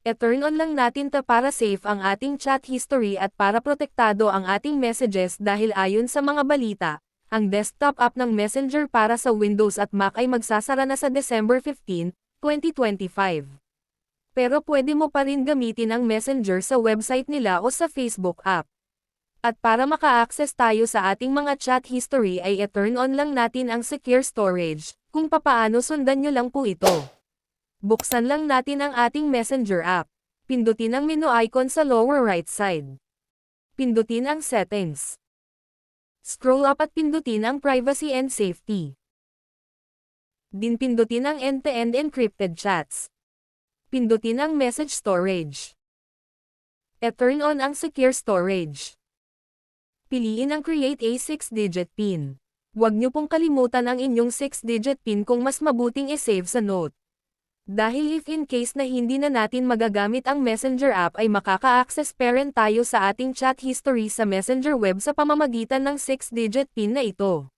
E-turn on lang natin ta para safe ang ating chat history at para protektado ang ating messages dahil ayon sa mga balita, ang desktop app ng Messenger para sa Windows at Mac ay magsasara na sa December 15, 2025. Pero pwede mo pa rin gamitin ang Messenger sa website nila o sa Facebook app. At para maka-access tayo sa ating mga chat history ay e-turn on lang natin ang secure storage, kung papaano sundan nyo lang po ito. Buksan lang natin ang ating Messenger app. Pindutin ang menu icon sa lower right side. Pindutin ang settings. Scroll up at pindutin ang privacy and safety. Din pindutin ang end-to-end encrypted chats. Pindutin ang message storage. E-turn on ang secure storage. Piliin ang create a 6-digit PIN. Huwag niyo pong kalimutan ang inyong 6-digit PIN kung mas mabuting i-save sa note. Dahil if in case na hindi na natin magagamit ang Messenger app ay makaka-access parent tayo sa ating chat history sa Messenger web sa pamamagitan ng 6-digit PIN na ito.